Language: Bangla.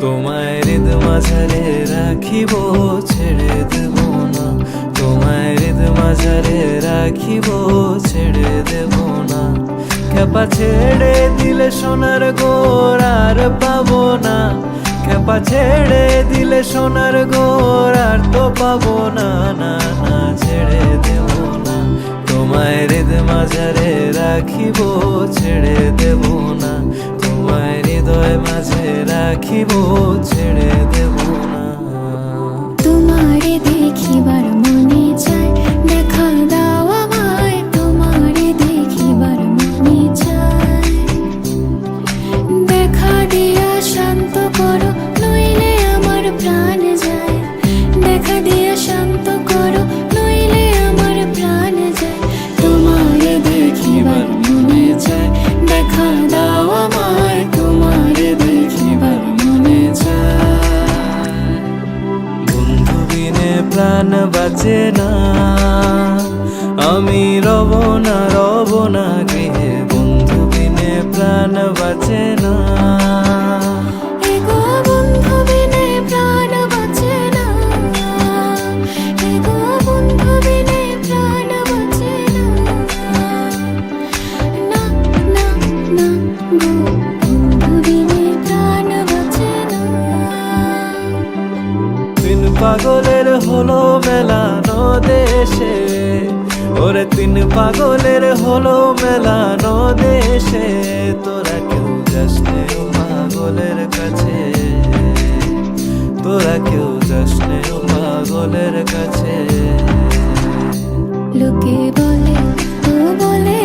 তোমায় হৃদ মাঝারে রাখিব, ছেড়ে দেব না। তোমায় হৃদ মাঝারে রাখিব, ছেড়ে দেব না। খেপা ছেড়ে দিলে সোনার গোর আর পাবো না। খেপা ছেড়ে দিলে সোনার গোর তো পাবো না না না, ছেড়ে দেব না। তোমায় হৃদ মাঝারে রাখিব, ছেড়ে রাখিব ছেড়ে দেব না। তোমারে দেখিবার মনে চায়, দেখা দাও আমায়, তোমারে দেখিবার মনে চায়। দেখা দিয়া শান্ত করো প্রাণ বাঁচে না। আমি রব না রব না, গৃহে বন্ধু বিনে প্রাণ বাঁচে না। এগো পাগলের হলো মেলানো দেশে ওরে তিন পাগলের হলো মেলানো দেশে তোরা কেউ যাস নে ও পাগলের কাছে। তোরা কেউ যাস নে ও পাগলের কাছে। লোকে বলে তো বলে